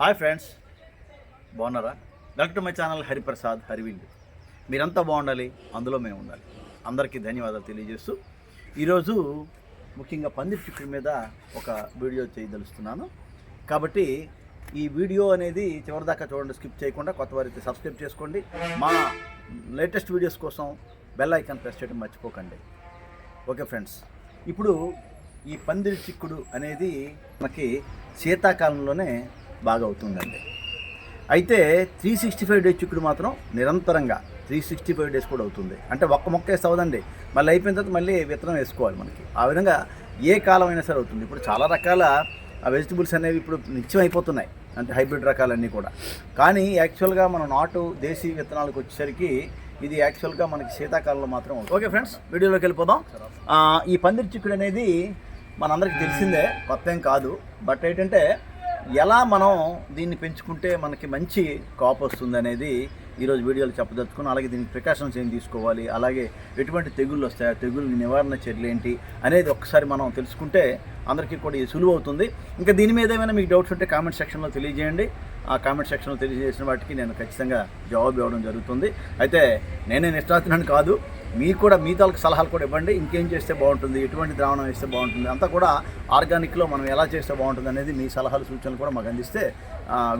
Hi friends బాగున్నారా? Welcome to my channel Hariprasad Harivind మీరంతా బాగుండాలి అందులో మేము ఉండాలి. అందరికీ ధన్యవాదాలు తెలియజేస్తూ ఈరోజు ముఖ్యంగా పంది చిక్కుడు మీద ఒక వీడియో చేయదలుస్తున్నాను. కాబట్టి ఈ వీడియో అనేది చివరిదాకా చూడండి స్కిప్ చేయకుండా కొత్త వారైతే సబ్స్క్రైబ్ చేసుకోండి. మా లేటెస్ట్ వీడియోస్ కోసం బెల్ ఐకాన్ ప్రెస్ చేయడం మర్చిపోకండి. ఓకే ఫ్రెండ్స్ ఇప్పుడు ఈ పందిరి చిక్కుడు అనేది మనకి శీతాకాలంలోనే బాగా అవుతుందండి. అయితే త్రీ సిక్స్టీ ఫైవ్ డేస్ చిక్కుడు మాత్రం నిరంతరంగా త్రీ సిక్స్టీ ఫైవ్ డేస్ కూడా అవుతుంది. అంటే ఒక్క మొక్క వేస్తే అవదండి మళ్ళీ అయిపోయిన తర్వాత మళ్ళీ విత్తనం వేసుకోవాలి మనకి. ఆ విధంగా ఏ కాలం అయినా సరే అవుతుంది. ఇప్పుడు చాలా రకాల వెజిటబుల్స్ అనేవి ఇప్పుడు నిత్యం అయిపోతున్నాయి. అంటే హైబ్రిడ్ రకాలన్నీ కూడా. కానీ యాక్చువల్గా మనం నాటు దేశీ విత్తనాలకు వచ్చేసరికి ఇది యాక్చువల్గా మనకి శీతాకాలంలో మాత్రం ఉంటుంది. ఓకే ఫ్రెండ్స్ వీడియోలోకి వెళ్ళిపోదాం. ఈ పందిరి చిక్కుడు అనేది మనందరికీ తెలిసిందే కొత్త ఏం కాదు. బట్ ఏంటంటే ఎలా మనం దీన్ని పెంచుకుంటే మనకి మంచి కాప్ వస్తుంది అనేది ఈరోజు వీడియోలో చెప్పదలుచుకుని అలాగే దీనికి ప్రికాషన్స్ ఏం తీసుకోవాలి అలాగే ఎటువంటి తెగుళ్ళు వస్తాయి ఆ తెగుళ్ళ నివారణ చర్యలు ఏంటి అనేది ఒకసారి మనం తెలుసుకుంటే అందరికీ కూడా ఇది సులువు అవుతుంది. ఇంకా దీని మీద ఏమైనా మీకు డౌట్స్ ఉంటే కామెంట్ సెక్షన్లో తెలియజేయండి. ఆ కామెంట్ సెక్షన్లో తెలియజేసిన వాటికి నేను ఖచ్చితంగా జవాబు ఇవ్వడం జరుగుతుంది. అయితే నేనే నిష్ఠాతున్నాను కాదు. మీకు కూడా మీ తాలూకు సలహాలు కూడా ఇవ్వండి. ఇంకేం చేస్తే బాగుంటుంది ఎటువంటి ద్రావణం వేస్తే బాగుంటుంది అంతా కూడా ఆర్గానిక్లో మనం ఎలా చేస్తే బాగుంటుంది అనేది మీ సలహాలు సూచనలు కూడా మాకు అందిస్తే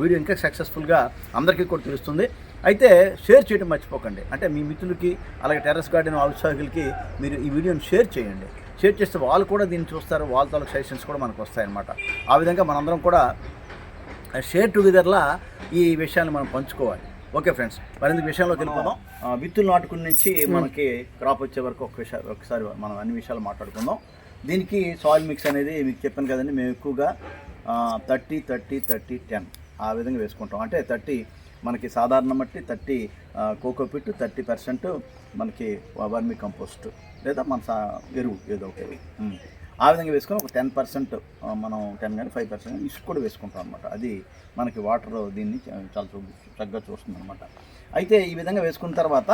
వీడియో ఇంకా సక్సెస్ఫుల్గా అందరికీ కూడా తెలుస్తుంది. అయితే షేర్ చేయడం మర్చిపోకండి. అంటే మీ మిత్రులకి అలాగే టెర్రస్ గార్డెన్ ఉత్సాహకులకి మీరు ఈ వీడియోని షేర్ చేయండి. షేర్ చేస్తే వాళ్ళు కూడా దీన్ని చూస్తారు. వాళ్ళ తాలూకు సజెషన్స్ కూడా మనకు వస్తాయన్నమాట. ఆ విధంగా మనందరం కూడా షేర్ టుగెదర్లా ఈ విషయాన్ని మనం పంచుకోవాలి. ఓకే ఫ్రెండ్స్ మరింత విషయంలోకి వెళ్ళిపోదాం. ఆ, విత్తులు నాటుకుని నుంచి మనకి క్రాప్ వచ్చే వరకు ఒక విషయం ఒకసారి మనం అన్ని విషయాలు మాట్లాడుకుందాం. దీనికి సాయిల్ మిక్స్ అనేది మీకు చెప్పాను కదండి మేము ఎక్కువగా థర్టీ థర్టీ థర్టీ టెన్ ఆ విధంగా వేసుకుంటాం. అంటే థర్టీ మనకి సాధారణ మట్టి థర్టీ కోకోపిట్ థర్టీ పర్సెంట్ మనకి వర్మి కంపోస్ట్ లేదా మన సా- ఎరువు ఏదో ఒక ఎరువు. ఉమ్. ఆ విధంగా వేసుకొని ఒక టెన్ పర్సెంట్ మనం టెన్ కానీ ఫైవ్ పర్సెంట్ ఇసుక కూడా వేసుకుంటాం అనమాట అది మనకి వాటర్ దీన్ని చాలా చూ- చక్కగా చూస్తుంది అనమాట అయితే ఈ విధంగా వేసుకున్న తర్వాత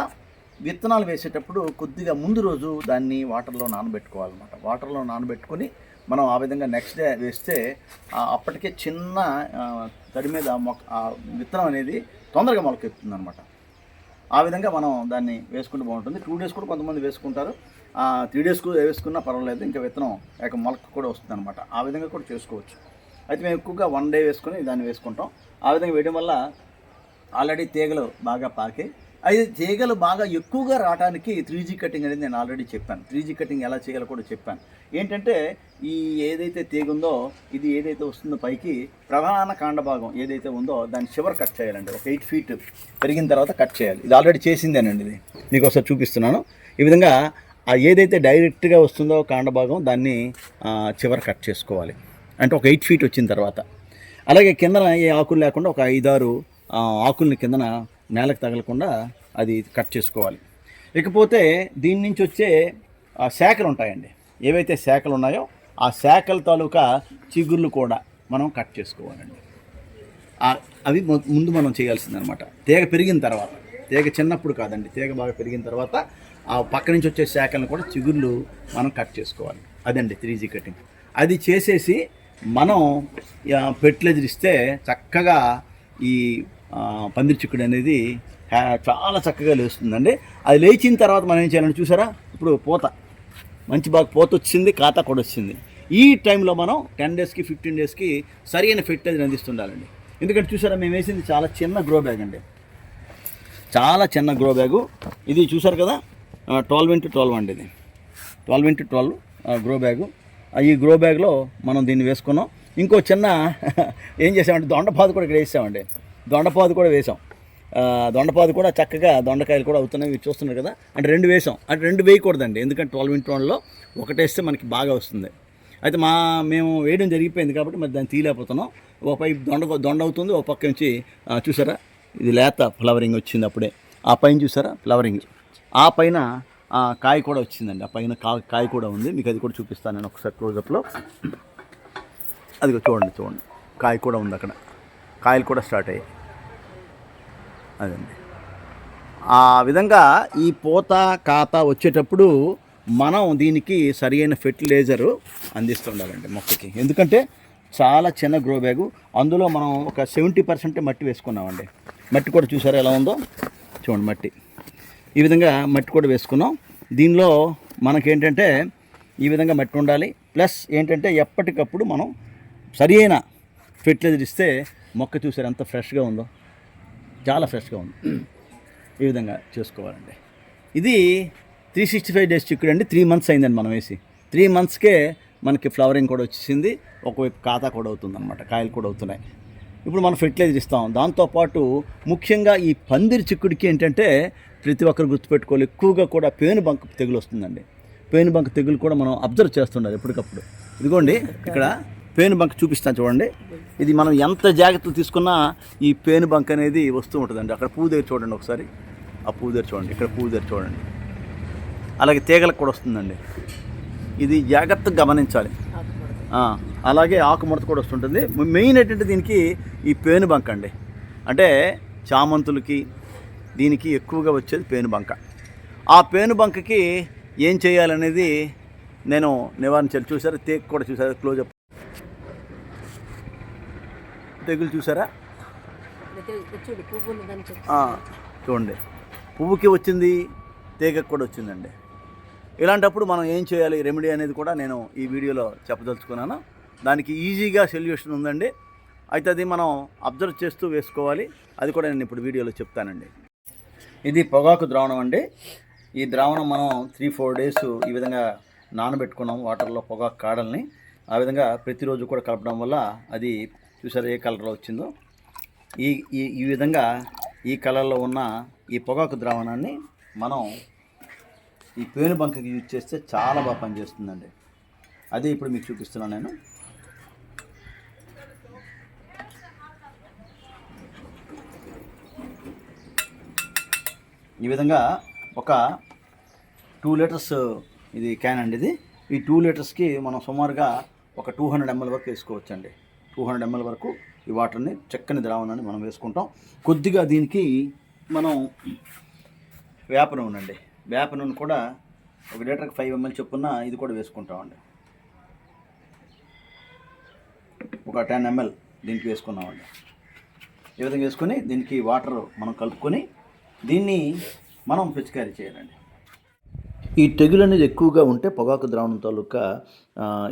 విత్తనాలు వేసేటప్పుడు కొద్దిగా ముందు రోజు దాన్ని వాటర్లో నానబెట్టుకోవాలన్నమాట. వాటర్లో నానబెట్టుకొని మనం ఆ విధంగా నెక్స్ట్ డే వేస్తే అప్పటికే చిన్న తడి మీద మొక్క ఆ విత్తనం అనేది తొందరగా మొలకెత్తుంది అనమాట ఆ విధంగా మనం దాన్ని వేసుకుంటే బాగుంటుంది. టూ డేస్ కూడా కొంతమంది వేసుకుంటారు. త్రీ డేస్కు వేసుకున్నా పర్వాలేదు ఇంకా విత్తనం లేక మొలక కూడా వస్తుంది అనమాట ఆ విధంగా కూడా చేసుకోవచ్చు. అయితే మేము ఎక్కువగా వన్ డే వేసుకొని దాన్ని వేసుకుంటాం. ఆ విధంగా వేయడం వల్ల ఆల్రెడీ తీగలు బాగా పాకి అయితే తీగలు బాగా ఎక్కువగా రావడానికి త్రీ జీ కటింగ్ అనేది నేను ఆల్రెడీ చెప్పాను. త్రీ జీ కటింగ్ ఎలా చేయాలో కూడా చెప్పాను. ఏంటంటే ఈ ఏదైతే తీగ ఉందో ఇది ఏదైతే వస్తుందో పైకి ప్రధాన కాండ భాగం ఏదైతే ఉందో దాన్ని చివరి కట్ చేయాలండి. ఒక ఎయిట్ ఫీట్ పెరిగిన తర్వాత కట్ చేయాలి. ఇది ఆల్రెడీ చేసిందేనండి ఇది. మీకు ఒకసారి చూపిస్తున్నాను. ఈ విధంగా ఏదైతే డైరెక్ట్గా వస్తుందో కాండ భాగం దాన్ని చివర కట్ చేసుకోవాలి. అంటే ఒక ఎయిట్ ఫీట్ వచ్చిన తర్వాత. అలాగే కిందన ఏ ఆకులు లేకుండా ఒక ఐదారు ఆకుల్ని కిందన నేలకు తగలకుండా అది కట్ చేసుకోవాలి. ఇకపోతే దీని నుంచి వచ్చే శాఖలు ఉంటాయండి. ఏవైతే శాఖలు ఉన్నాయో ఆ శాఖల తాలూకా చిగుర్లు కూడా మనం కట్ చేసుకోవాలండి. అవి ముందు మనం చేయాల్సిందనమాట. తీగ పెరిగిన తర్వాత. తీగ చిన్నప్పుడు కాదండి. తీగ బాగా పెరిగిన తర్వాత ఆ పక్క నుంచి వచ్చే శాఖలను కూడా చిగుర్లు మనం కట్ చేసుకోవాలి. అదండి త్రీ జీ కటింగ్. అది చేసేసి మనం ఫెర్టిలైజర్ ఇస్తే చక్కగా ఈ పందిరి చిక్కుడు అనేది చాలా చక్కగా లేస్తుందండి. అది లేచిన తర్వాత మనం ఏం చేయాలంటే చూసారా? ఇప్పుడు పూత. మంచి బాగా పోత వచ్చింది ఖాతా కూడా వచ్చింది. ఈ టైంలో మనం టెన్ డేస్కి ఫిఫ్టీన్ డేస్కి సరైన ఫెర్టిలైజర్ అందిస్తుండాలండి. ఎందుకంటే చూసారా మేము వేసింది చాలా చిన్న గ్రో బ్యాగ్ అండి. చాలా చిన్న గ్రో బ్యాగు ఇది చూసారు కదా? ట్వెల్వ్ ఇంటూ ట్వెల్వ్ అండి ఇది. Twelve into twelve grow bag ఈ గ్రో బ్యాగ్లో మనం దీన్ని వేసుకున్నాం. ఇంకో చిన్న ఏం చేసామంటే దొండపాదు కూడా ఇక్కడ వేసామండి. దొండపాదు కూడా వేసాం. దొండపాదు కూడా చక్కగా దొండకాయలు కూడా అవుతున్నాయి. మీరు చూస్తున్నారు కదా? అంటే రెండు వేసాం. అంటే రెండు వేయకూడదండి. ఎందుకంటే ట్వెల్వ్ ఇంటూ వన్లో ఒకటి వేస్తే మనకి బాగా వస్తుంది. అయితే మా మేము వేయడం జరిగిపోయింది కాబట్టి మరి దాన్ని తీయలేకపోతున్నాం. ఒక పై దొండ దొండ అవుతుంది. ఒక పక్క నుంచి చూసారా? ఇది లేత ఫ్లవరింగ్ వచ్చింది అప్పుడే. ఆ పైన చూసారా? ఫ్లవరింగ్. ఆ పైన ఆ, కాయ కూడా వచ్చిందండి. ఆ పైన కా కాయ కూడా ఉంది. మీకు అది కూడా చూపిస్తాను నేను ఒకసారి క్లోజప్లో అది చూడండి చూడండి. కాయ కూడా ఉంది అక్కడ. కాయలు కూడా స్టార్ట్ అయ్యాయి. అదండి. ఆ విధంగా ఈ పూత కాత వచ్చేటప్పుడు మనం దీనికి సరియైన ఫెర్టిలైజరు అందిస్తుండాలండి మొక్కకి. ఎందుకంటే చాలా చిన్న గ్రో బ్యాగు అందులో మనం ఒక సెవెంటీ పర్సెంట్ మట్టి వేసుకున్నామండి. మట్టి కూడా చూసారా ఎలా ఉందో? చూడండి మట్టి. ఈ విధంగా మట్టి కూడా వేసుకున్నాం. దీనిలో మనకేంటంటే ఈ విధంగా మట్టి ఉండాలి. ప్లస్ ఏంటంటే ఎప్పటికప్పుడు మనం సరి అయిన ఫెర్టిలైజర్ ఇస్తే మొక్క చూసారు ఎంత ఫ్రెష్గా ఉందో? చాలా ఫ్రెష్గా ఉంది. ఈ విధంగా చేసుకోవాలండి. ఇది త్రీ సిక్స్టీ ఫైవ్ డేస్ చిక్కుడు అండి త్రీ మంత్స్ అయిందండి మనం వేసి. త్రీ మంత్స్కే మనకి ఫ్లవరింగ్ కూడా వచ్చేసింది. ఒకవైపు ఖాతా కూడా అవుతుందన్నమాట. కాయలు కూడా అవుతున్నాయి. ఇప్పుడు మనం ఫెర్టిలైజర్ ఇస్తాం. దాంతోపాటు ముఖ్యంగా ఈ పందిరి చిక్కుడికి ఏంటంటే ప్రతి ఒక్కరు గుర్తుపెట్టుకోవాలి. ఎక్కువగా కూడా పేను బంక తెగులు వస్తుందండి. పేను బంక తెగులు కూడా మనం అబ్జర్వ్ చేస్తుండాలి ఎప్పటికప్పుడు. ఇదిగోండి ఇక్కడ పేను బంక చూపిస్తాను చూడండి. ఇది మనం ఎంత జాగ్రత్తలు తీసుకున్నా ఈ పేనుబంక అనేది వస్తూ ఉంటుందండి. అక్కడ పువ్వు దగ్గర చూడండి ఒకసారి. ఆ పువ్వు దగ్గర చూడండి. ఇక్కడ పువ్వు దగ్గర చూడండి. అలాగే తీగలకు కూడా వస్తుందండి. ఇది జాగ్రత్తగా గమనించాలి. అలాగే అలాగే ఆకుముడత కూడా వస్తుంటుంది. మెయిన్ ఏంటంటే దీనికి ఈ పేను బంక అండి. అంటే చామంతులకి దీనికి ఎక్కువగా వచ్చేది పేను బంక. ఆ పేను బంకకి ఏం చేయాలనేది నేను నివారించాలి చూసారా? తేక్ కూడా చూసారా? క్లోజప్ తెగులు చూసారా? చూడండి. పువ్వుకి వచ్చింది తీగకు కూడా వచ్చిందండి. ఇలాంటప్పుడు మనం ఏం చేయాలి? రెమెడీ అనేది కూడా నేను ఈ వీడియోలో చెప్పదలుచుకున్నాను. దానికి ఈజీగా సొల్యూషన్ ఉందండి. అయితే అది మనం అబ్జర్వ్ చేస్తూ వేసుకోవాలి. అది కూడా నేను ఇప్పుడు వీడియోలో చెప్తానండి. ఇది పొగాకు ద్రావణం అండి. ఈ ద్రావణం మనం త్రీ ఫోర్ డేస్ ఈ విధంగా నానబెట్టుకున్నాం వాటర్లో పొగాకు కాడల్ని. ఆ విధంగా ప్రతిరోజు కూడా కలపడం వల్ల అది చూసారు ఏ కలర్లో వచ్చిందో? ఈ ఈ ఈ విధంగా ఈ కలర్లో ఉన్న ఈ పొగాకు ద్రావణాన్ని మనం ఈ పేను బంకకి యూజ్ చేస్తే చాలా బాగా పనిచేస్తుందండి. అదే ఇప్పుడు మీకు చూపిస్తున్నాను నేను. ఈ విధంగా ఒక టూ లీటర్స్ ఇది క్యాన్ అండి ఇది. ఈ టూ లీటర్స్కి మనం సుమారుగా ఒక టూ హండ్రెడ్ ఎంఎల్ వరకు వేసుకోవచ్చండి. టూ హండ్రెడ్ ఎంఎల్ వరకు ఈ వాటర్ని చక్కని ద్రావణాన్ని మనం వేసుకుంటాం. కొద్దిగా దీనికి మనం వేప నూనె అండి. వేప నూనె కూడా ఒక లీటర్కి ఫైవ్ ఎంఎల్ చొప్పున ఇది కూడా వేసుకుంటామండి. ఒక టెన్ ఎంఎల్ దీనికి వేసుకున్నామండి. ఈ విధంగా వేసుకొని దీనికి వాటర్ మనం కలుపుకొని దీన్ని మనం పిచికారీ చేయాలండి. ఈ తెగులు అనేది ఎక్కువగా ఉంటే పొగాకు ద్రావణం తాలూకా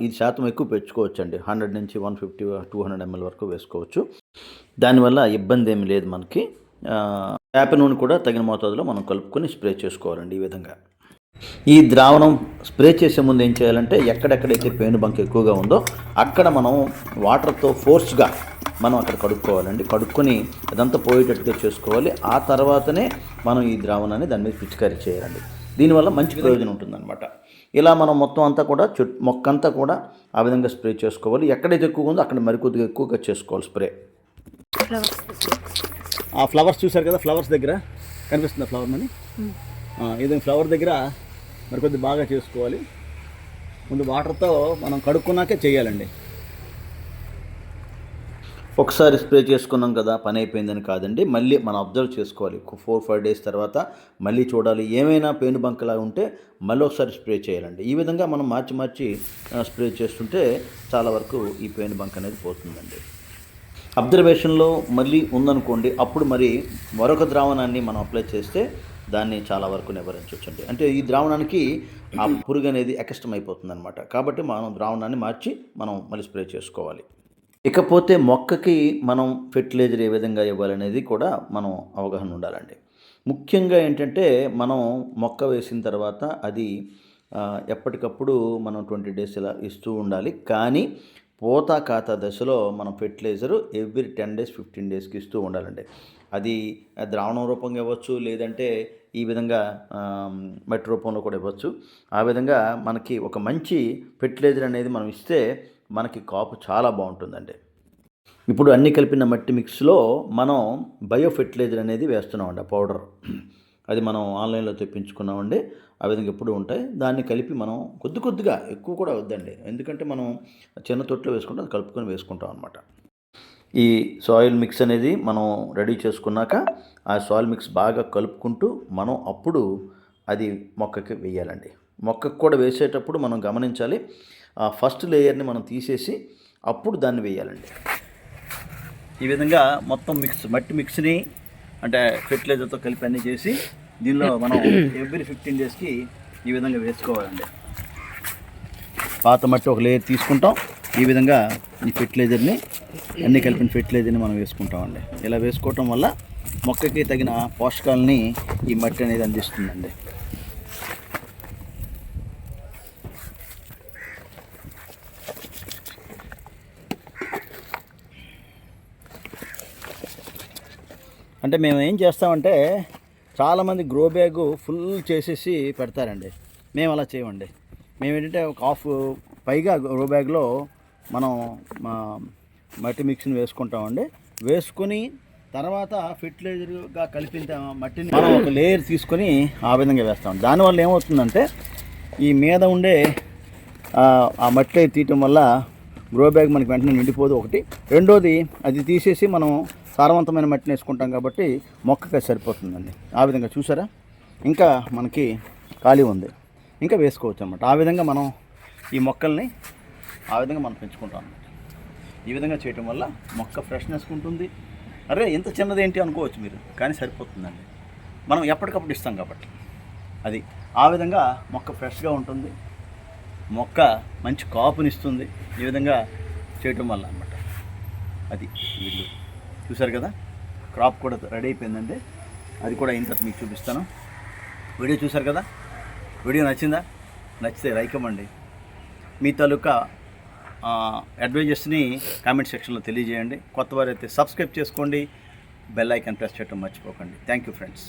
ఇది శాతం ఎక్కువ పెంచుకోవచ్చు అండి హండ్రెడ్ నుంచి one fifty two hundred ML వరకు వేసుకోవచ్చు. దానివల్ల ఇబ్బంది ఏమి లేదు మనకి. వేప నూనె కూడా తగిన మోతాదులో మనం కలుపుకొని స్ప్రే చేసుకోవాలండి ఈ విధంగా. ఈ ద్రావణం స్ప్రే చేసే ముందు ఏం చేయాలంటే ఎక్కడెక్కడైతే పేను బంక్ ఎక్కువగా ఉందో అక్కడ మనం వాటర్తో ఫోర్స్గా మనం అక్కడ కడుక్కోవాలండి. కడుక్కొని అదంతా పోయేటట్టుగా చేసుకోవాలి. ఆ తర్వాతనే మనం ఈ ద్రావణాన్ని దాని మీద పిచికారీ చేయాలండి. దీనివల్ల మంచి ప్రయోజనం ఉంటుందన్నమాట. ఇలా మనం మొత్తం అంతా కూడా చుట్ మొక్కంతా కూడా ఆ విధంగా స్ప్రే చేసుకోవాలి. ఎక్కడైతే ఎక్కువగా ఉందో అక్కడ మరికొద్దిగా ఎక్కువగా చేసుకోవాలి స్ప్రే. ఆ ఫ్లవర్స్ చూసారు కదా? ఫ్లవర్స్ దగ్గర? కనిపిస్తుందా ఫ్లవర్ మని? ఇది ఫ్లవర్ దగ్గర మరి కొద్ది బాగా చేసుకోవాలి. ముందు వాటర్తో మనం కడుక్కున్నాకే చేయాలండి. ఒకసారి స్ప్రే చేసుకున్నాం కదా పని అయిపోయిందని కాదండి. మళ్ళీ మనం అబ్జర్వ్ చేసుకోవాలి. ఫోర్ ఫైవ్ డేస్ తర్వాత మళ్ళీ చూడాలి. ఏమైనా పేను బంకలా ఉంటే మళ్ళీ ఒకసారి స్ప్రే చేయాలండి. ఈ విధంగా మనం మార్చి మార్చి స్ప్రే చేస్తుంటే చాలా వరకు ఈ పేను బంక్ అనేది పోతుందండి. అబ్జర్వేషన్లో మళ్ళీ ఉందనుకోండి అప్పుడు మరి మరొక ద్రావణాన్ని మనం అప్లై చేస్తే దాన్ని చాలా వరకు నివారించవచ్చండి అంటే ఈ ద్రావణానికి ఆ పురుగు అనేది అకష్టం అయిపోతుంది అనమాట కాబట్టి మనం ద్రావణాన్ని మార్చి మనం మళ్ళీ స్ప్రే చేసుకోవాలి. ఇకపోతే మొక్కకి మనం ఫెర్టిలైజర్ ఏ విధంగా ఇవ్వాలనేది కూడా మనం అవగాహన ఉండాలండి. ముఖ్యంగా ఏంటంటే మనం మొక్క వేసిన తర్వాత అది ఎప్పటికప్పుడు మనం ట్వంటీ డేస్ ఇలా ఇస్తూ ఉండాలి. కానీ పోత ఖాతా దశలో మనం fertiliser every ten days fifteen డేస్కి ఇస్తూ ఉండాలండి. అది ద్రావణం రూపంగా ఇవ్వచ్చు లేదంటే ఈ విధంగా మట్టి రూపంలో కూడా ఇవ్వచ్చు. ఆ విధంగా మనకి ఒక మంచి ఫెర్టిలైజర్ అనేది మనం ఇస్తే మనకి కాపు చాలా బాగుంటుందండి. ఇప్పుడు అన్ని కలిపిన మట్టి మిక్స్లో మనం బయో ఫెర్టిలైజర్ అనేది వేస్తున్నామండి ఆ పౌడర్. అది మనం ఆన్లైన్లో తెప్పించుకున్నామండి. ఆ విధంగా ఎప్పుడు ఉంటాయి. దాన్ని కలిపి మనం కొద్ది కొద్దిగా ఎక్కువ కూడా వద్దండి. ఎందుకంటే మనం చిన్న తొట్లో వేసుకుంటే అది కలుపుకొని వేసుకుంటాం అనమాట ఈ సాయిల్ మిక్స్ అనేది మనం రెడీ చేసుకున్నాక ఆ సాయిల్ మిక్స్ బాగా కలుపుకుంటూ మనం అప్పుడు అది మొక్కకి వేయాలండి. మొక్కకు కూడా వేసేటప్పుడు మనం గమనించాలి. ఆ ఫస్ట్ లేయర్ని మనం తీసేసి అప్పుడు దాన్ని వేయాలండి. ఈ విధంగా మొత్తం మిక్స్ మట్టి మిక్స్ని అంటే ఫెర్టిలైజర్తో కలిపి అన్నీ చేసి దీనిలో మనం ఎవ్రీ ఫిఫ్టీన్ డేస్కి ఈ విధంగా వేసుకోవాలండి. పాత మట్టి ఒక లేయర్ తీసుకుంటాం. ఈ విధంగా ఈ ఫెర్టిలైజర్ని అన్ని కలిపిన ఫెర్టిలైజర్ని మనం వేసుకుంటామండి. ఇలా వేసుకోవటం వల్ల మొక్కకి తగిన పోషకాలని ఈ మట్టి అనేది అందిస్తుందండి. అంటే మేము ఏం చేస్తామంటే చాలామంది గ్రో బ్యాగ్ ఫుల్ చేసేసి పెడతారండి. మేము అలా చేయమండి. మేము ఏంటంటే ఒక హాఫ్ పైగా గ్రో బ్యాగ్లో మనం మా మట్టి మిక్స్ని వేసుకుంటామండి. వేసుకొని తర్వాత ఫెర్టిలైజర్గా కలిపిన మట్టిని. మనం ఒక లేయర్ తీసుకొని ఆ విధంగా వేస్తాం. దానివల్ల ఏమవుతుందంటే ఈ మీద ఉండే ఆ, ఆ మట్టి తీయటం వల్ల గ్రో బ్యాగ్ మనకి వెంటనే నిండిపోదు ఒకటి. రెండోది అది తీసేసి మనం సారవంతమైన మట్టిని వేసుకుంటాం కాబట్టి మొక్కకి సరిపోతుందండి. ఆ విధంగా చూసారా? ఇంకా మనకి ఖాళీ ఉంది. ఇంకా వేసుకోవచ్చు అనమాట ఆ విధంగా మనం ఈ మొక్కల్ని ఆ విధంగా మనం పెంచుకుంటాం అన్నమాట. ఈ విధంగా చేయటం వల్ల మొక్క ఫ్రెష్నెస్ ఉంటుంది. అరే ఇంత చిన్నది ఏంటి అనుకోవచ్చు మీరు కానీ సరిపోతుందండి. మనం ఎప్పటికప్పుడు ఇస్తాం కాబట్టి. అది ఆ విధంగా మొక్క ఫ్రెష్గా ఉంటుంది. మొక్క మంచి కాపునిస్తుంది ఈ విధంగా చేయటం వల్ల అనమాట అది వీళ్ళు చూసారు కదా? క్రాప్ కూడా రెడీ అయిపోయిందండి. అది కూడా అయిన తర్వాత మీకు చూపిస్తాను. వీడియో చూసారు కదా? వీడియో నచ్చిందా? నచ్చితే లైక్ ఇవ్వండి. మీ తాలూకా అడ్వైజెస్ని కామెంట్ సెక్షన్లో తెలియజేయండి. కొత్త వారైతే సబ్స్క్రైబ్ చేసుకోండి. బెల్ ఐకాన్ ప్రెస్ చేయడం మర్చిపోకండి. Thank you friends